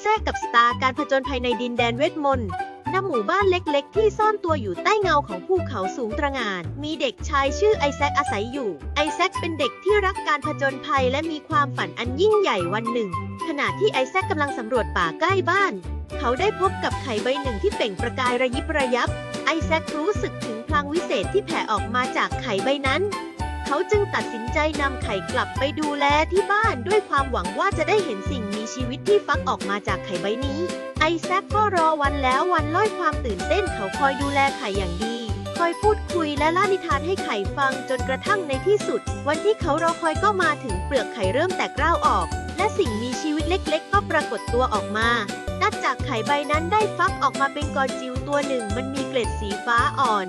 แซกกับสตาร์การผจญภัยในดินแดนเวทมนต์ณหมู่บ้านเล็กๆ ที่ซ่อนตัวอยู่ใต้เงาของภูเขาสูงตระหง่าน มีเด็กชายชื่อไอแซคอาศัยอยู่ ไอแซคเป็นเด็กที่รักการผจญภัยและมีความฝันอันยิ่งใหญ่วันหนึ่ง ขณะที่ไอแซคกำลังสำรวจป่าใกล้บ้าน เขาได้พบกับไข่ใบหนึ่งที่เปล่งประกายระยิบระยับ ไอแซครู้สึกถึงพลังวิเศษที่แผ่ออกมาจากไข่ใบนั้น เขาจึงตัดสินใจนำไข่กลับไปดูแลที่บ้านด้วยความหวังว่าจะได้เห็นสิ่งมีชีวิตที่ฟักออกมาจากไข่ใบนี้ ไอแซคก็รอวันแล้ววันล่อยความตื่นเต้นเขาคอยดูแลไข่อย่างดี คอยพูดคุยและเล่านิทานให้ไข่ฟังจนกระทั่งในที่สุด วันที่เขารอคอยก็มาถึงเปลือกไข่เริ่มแตกร่าวออก และสิ่งมีชีวิตเล็ก ๆ ก็ปรากฏตัวออกมานับจากไข่ใบนั้นได้ฟักออกมาเป็นกอจิวตัวหนึ่ง มันมีเกล็ดสีฟ้าอ่อน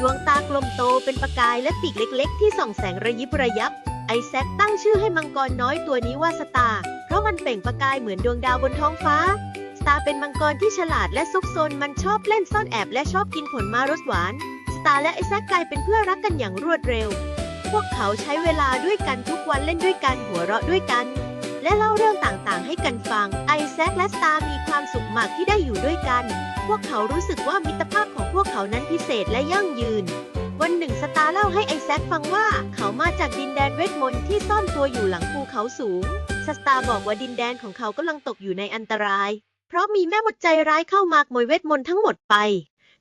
ดวงตากลมโตเป็นประกายและปีกเล็กๆ ที่ส่องแสงระยิบระยับ ไอแซคตั้งชื่อให้มังกรน้อยตัวนี้ว่าสตาร์เพราะมันเปล่งประกายเหมือนดวงดาวบนท้องฟ้า สตาร์เป็นมังกรที่ฉลาดและซุกซนมันชอบเล่นซ่อนแอบและชอบกินผลม้รสหวาน สตาร์และไอแซคกลายเป็นเพื่อนรักกันอย่างรวดเร็ว พวกเขาใช้เวลาด้วยกันทุกวันเล่นด้วยกันหัวเราะด้วยกัน และเล่าเรื่องต่างๆ ให้กันฟัง ไอแซคและสตาร์มีความสุขมากที่ได้อยู่ด้วยกัน พวกเขารู้สึกว่ามิตรภาพของพวกเขานั้นพิเศษและยั่งยืน วันหนึ่งสตาร์เล่าให้ไอแซคฟังว่าเขามาจากดินแดนเวทมนต์ที่ซ่อนตัวอยู่หลังภูเขาสูง สตาร์บอกว่าดินแดนของเขากำลังตกอยู่ในอันตราย เพราะมีแม่มดใจร้ายเข้ามาขโมยเวทมนต์ทั้งหมดไป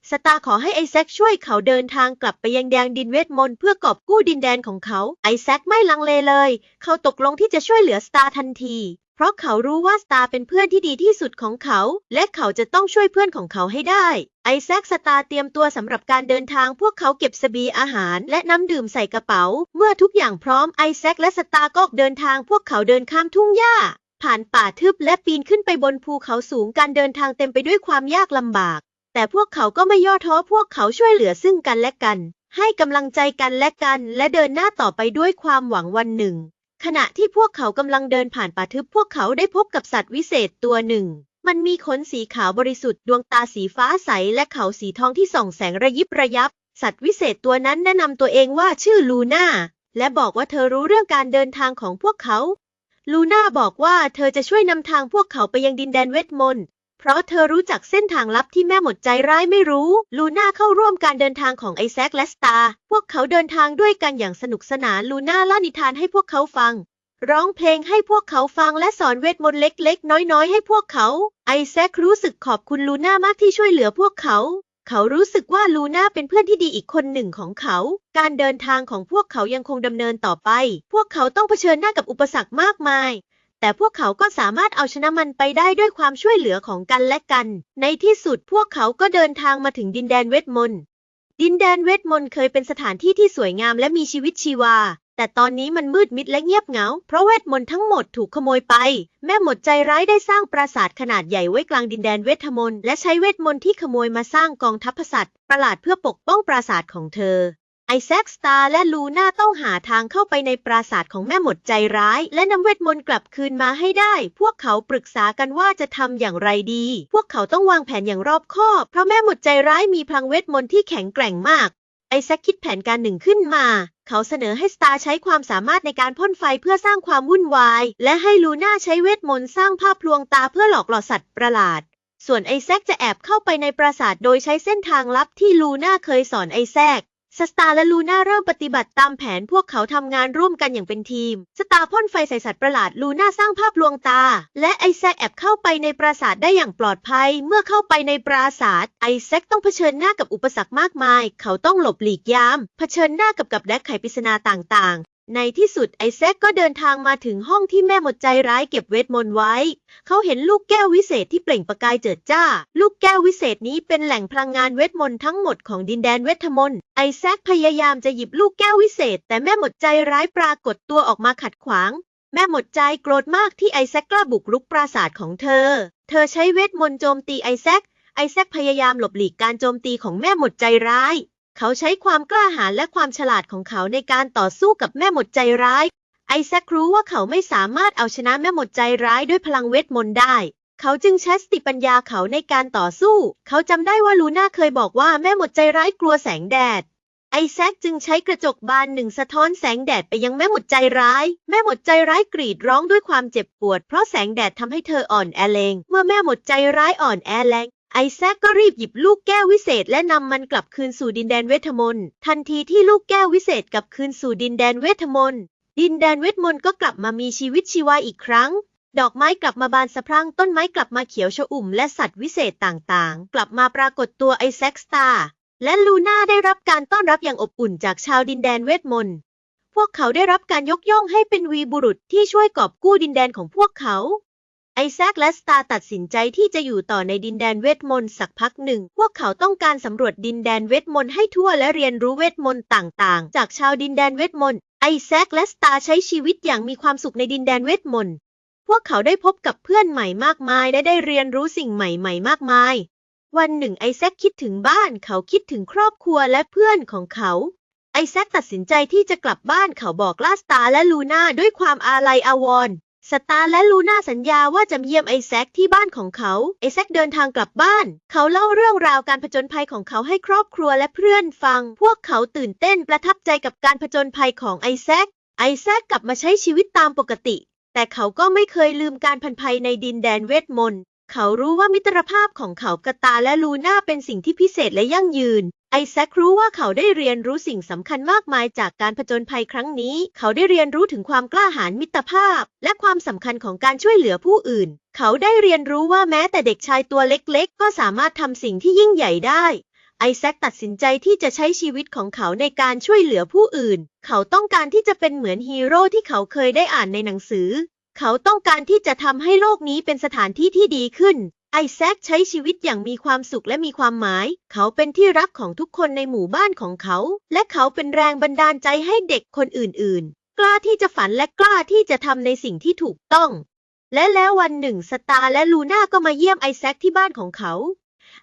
สตาร์ขอให้ไอแซคช่วยเขาเดินทางกลับไปยังแดงดินเวทมนต์เพื่อกอบกู้ดินแดนของเขา ไอแซคไม่ลังเลเลย เขาตกลงที่จะช่วยเหลือสตาร์ทันที เพราะเขารู้ว่าสตาร์เป็นเพื่อนที่ดีที่สุดของเขา และเขาจะต้องช่วยเพื่อนของเขาให้ได้ ไอแซคสตาร์เตรียมตัวสำหรับการเดินทางพวกเขาเก็บสบีอาหารและน้ำดื่มใส่กระเป๋า เมื่อทุกอย่างพร้อมไอแซคและสตาร์ก็ออกเดินทางพวกเขาเดินข้ามทุ่งหญ้า ผ่านป่าทึบและปีนขึ้นไปบนภูเขาสูงการเดินทางเต็มไปด้วยความยากลำบาก แต่พวกเขาก็ไม่ย่อท้อพวกเขาช่วยเหลือซึ่งกันและกัน ให้กำลังใจกันและกัน และเดินหน้าต่อไปด้วยความหวังวันหนึ่ง ขณะที่พวกเขากำลังเดินผ่านป่าทึบพวกเขาได้พบกับสัตว์วิเศษตัวหนึ่ง มันมีขนสีขาวบริสุทธิ์ดวงตาสีฟ้าใสและเขาสีทองที่ส่องแสงระยิบระยับ สัตว์วิเศษตัวนั้นแนะนำตัวเองว่าชื่อลูน่าและบอกว่าเธอรู้เรื่องการเดินทางของพวกเขา ลูน่าบอกว่าเธอจะช่วยนำทางพวกเขาไปยังดินแดนเวทมนต์ เพราะเธอรู้จักเส้นทางลับที่แม่หมดใจร้ายไม่รู้ ลูน่าเข้าร่วมการเดินทางของไอแซคและสตาร์ พวกเขาเดินทางด้วยกันอย่างสนุกสนาน ลูน่าเล่านิทานให้พวกเขาฟัง ร้องเพลงให้พวกเขาฟังและสอนเวทมนต์เล็กๆ น้อยๆ ให้พวกเขา ไอแซครู้สึกขอบคุณลูน่ามากที่ช่วยเหลือพวกเขา เขารู้สึกว่าลูน่าเป็นเพื่อนที่ดีอีกคนหนึ่งของเขา การเดินทางของพวกเขายังคงดำเนินต่อไป พวกเขาต้องเผชิญหน้ากับอุปสรรคมากมาย แต่พวกเขาก็สามารถเอาชนะมันไปได้ด้วยความช่วยเหลือของกันและกัน ในที่สุดพวกเขาก็เดินทางมาถึงดินแดนเวทมนต์ ดินแดนเวทมนต์เคยเป็นสถานที่ที่สวยงามและมีชีวิตชีวา แต่ตอนนี้มันมืดมิดและเงียบเหงา เพราะเวทมนต์ทั้งหมดถูกขโมยไป แม่หมดใจร้ายได้สร้างปราสาทขนาดใหญ่ไว้กลางดินแดนเวทมนต์และใช้เวทมนต์ที่ขโมยมาสร้างกองทัพสัตว์ประหลาดเพื่อปกป้องปราสาทของเธอไอ แซคสตาร์และลูน่าต้องหาทางเข้าไปในปราสาทของแม่หมดใจร้าย และนำเวทมนต์กลับคืนมาให้ได้ พวกเขาปรึกษากันว่าจะทำอย่างไรดี พวกเขาต้องวางแผนอย่างรอบคอบ เพราะแม่หมดใจร้ายมีพลังเวทมนต์ที่แข็งแกร่งมากไอแซคคิดแผนการหนึ่งขึ้นมา เขาเสนอให้สตาร์ใช้ความสามารถในการพ่นไฟเพื่อสร้างความวุ่นวาย และให้ลูน่าใช้เวทมนต์สร้างภาพลวงตาเพื่อหลอกหลอนสัตว์ประหลาด ส่วนไอแซคจะแอบเข้าไปในปราสาทโดยใช้เส้นทางลับที่ลูน่าเคยสอนไอแซค สตาร์และลูน่าเริ่มปฏิบัติตามแผนพวกเขาทำงานร่วมกันอย่างเป็นทีม สตาร์พ่นไฟใส่สัตว์ประหลาดลูน่าสร้างภาพลวงตา และไอแซคแอบเข้าไปในปราสาทได้อย่างปลอดภัย เมื่อเข้าไปในปราสาท ไอแซคต้องเผชิญหน้ากับอุปสรรคมากมาย เขาต้องหลบหลีกยาม เผชิญหน้ากับกับดักไขปริศนาต่างๆ ในที่สุดไอแซคก็เดินทางมาถึงห้องที่แม่หมดใจร้ายเก็บเวทมนต์ไว้ เขาเห็นลูกแก้ววิเศษที่เปล่งประกายเจิดจ้า ลูกแก้ววิเศษนี้เป็นแหล่งพลังงานเวทมนต์ทั้งหมดของดินแดนเวทมนต์ ไอแซคพยายามจะหยิบลูกแก้ววิเศษ แต่แม่หมดใจร้ายปรากฏตัวออกมาขัดขวาง แม่หมดใจโกรธมากที่ไอแซคกล้าบุกรุกปราสาทของเธอ เธอใช้เวทมนต์โจมตีไอแซค ไอแซคพยายามหลบหลีกการโจมตีของแม่หมดใจร้าย เขาใช้ความกล้าหาญและความฉลาดของเขาในการต่อสู้กับแม่หมดใจร้าย ไอแซครู้ว่าเขาไม่สามารถเอาชนะแม่หมดใจร้ายด้วยพลังเวทมนต์ได้ เขาจึงใช้สติปัญญาเขาในการต่อสู้ เขาจำได้ว่าลูน่าเคยบอกว่าแม่หมดใจร้ายกลัวแสงแดด ไอแซคจึงใช้กระจกบานหนึ่งสะท้อนแสงแดดไปยังแม่หมดใจร้าย แม่หมดใจร้ายกรีดร้องด้วยความเจ็บปวด เพราะแสงแดดทำให้เธออ่อนแอแรงเมื่อแม่หมดใจร้ายอ่อนแอแรง ไอแซคก็รีบหยิบลูกแก้ววิเศษและนำมันกลับคืนสู่ดินแดนเวทมนต์ทันทีที่ลูกแก้ววิเศษกลับคืนสู่ดินแดนเวทมนต์ดินแดนเวทมนต์ก็กลับมามีชีวิตชีวาอีกครั้ง ดอกไม้กลับมาบานสะพรั่งต้นไม้กลับมาเขียวชอุ่มและสัตว์วิเศษต่างๆ กลับมาปรากฏตัวไอแซคสตาร์และลูน่าได้รับการต้อนรับอย่างอบอุ่นจากชาวดินแดนเวทมนต์พวกเขาได้รับการยกย่องให้เป็นวีบุรุษที่ช่วยกอบกู้ดินแดนของพวกเขา ไอแซคและสตาร์ตัดสินใจที่จะอยู่ต่อในดินแดนเวทมนต์สักพักหนึ่ง พวกเขาต้องการสำรวจดินแดนเวทมนต์ให้ทั่วและเรียนรู้เวทมนต์ต่างๆ จากชาวดินแดนเวทมนต์ ไอแซคและสตาร์ใช้ชีวิตอย่างมีความสุขในดินแดนเวทมนต์ พวกเขาได้พบกับเพื่อนใหม่มากมายและได้เรียนรู้สิ่งใหม่ๆ มากมาย วันหนึ่งไอแซคคิดถึงบ้านเขาคิดถึงครอบครัวและเพื่อนของเขา ไอแซคตัดสินใจที่จะกลับบ้านเขาบอกลาสตาร์และลูน่าด้วยความอาลัยอาวรณ์ สตาร์และลูน่าสัญญาว่าจะเยี่ยมไอแซคที่บ้านของเขา ไอแซคเดินทางกลับบ้าน เขาเล่าเรื่องราวการผจญภัยของเขาให้ครอบครัวและเพื่อนฟัง พวกเขาตื่นเต้นประทับใจกับการผจญภัยของไอแซค ไอแซคกลับมาใช้ชีวิตตามปกติ แต่เขาก็ไม่เคยลืมการพันภัยในดินแดนเวทมนต์ เขารู้ว่ามิตรภาพของเขากระตาและลูน่าเป็นสิ่งที่พิเศษและยั่งยืน ไอแซครู้ว่าเขาได้เรียนรู้สิ่งสำคัญมากมายจากการผจญภัยครั้งนี้ เขาได้เรียนรู้ถึงความกล้าหาญมิตรภาพ และความสำคัญของการช่วยเหลือผู้อื่น เขาได้เรียนรู้ว่าแม้แต่เด็กชายตัวเล็กๆ ก็สามารถทำสิ่งที่ยิ่งใหญ่ได้ ไอแซคตัดสินใจที่จะใช้ชีวิตของเขาในการช่วยเหลือผู้อื่น เขาต้องการที่จะเป็นเหมือนฮีโร่ที่เขาเคยได้อ่านในหนังสือ เขาต้องการที่จะทำให้โลกนี้เป็นสถานที่ที่ดีขึ้น ไอแซคใช้ชีวิตอย่างมีความสุขและมีความหมาย เขาเป็นที่รักของทุกคนในหมู่บ้านของเขา และเขาเป็นแรงบันดาลใจให้เด็กคนอื่นๆ กล้าที่จะฝันและกล้าที่จะทำในสิ่งที่ถูกต้อง และแล้ววันหนึ่งสตาร์และลูน่าก็มาเยี่ยมไอแซคที่บ้านของเขา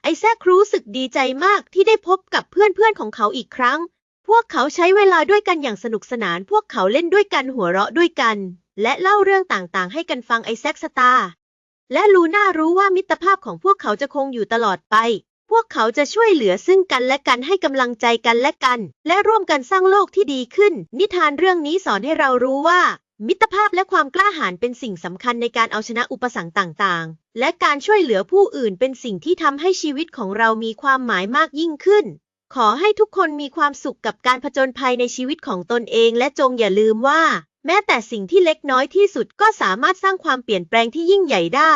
ไอแซครู้สึกดีใจมากที่ได้พบกับเพื่อนๆของเขาอีกครั้ง พวกเขาใช้เวลาด้วยกันอย่างสนุกสนาน พวกเขาเล่นด้วยกันหัวเราะด้วยกัน และเล่าเรื่องต่างๆ ให้กันฟังไอแซคสตาร์ และลูน่ารู้ว่ามิตรภาพของพวกเขาจะคงอยู่ตลอดไป พวกเขาจะช่วยเหลือซึ่งกันและกันให้กำลังใจกันและกัน และร่วมกันสร้างโลกที่ดีขึ้น นิทานเรื่องนี้สอนให้เรารู้ว่า มิตรภาพและความกล้าหาญเป็นสิ่งสำคัญในการเอาชนะอุปสรรคต่างๆ และการช่วยเหลือผู้อื่นเป็นสิ่งที่ทำให้ชีวิตของเรามีความหมายมากยิ่งขึ้น ขอให้ทุกคนมีความสุขกับการผจญภัยในชีวิตของตนเอง และจงอย่าลืมว่า แม้แต่สิ่งที่เล็กน้อยที่สุดก็สามารถสร้างความเปลี่ยนแปลงที่ยิ่งใหญ่ได้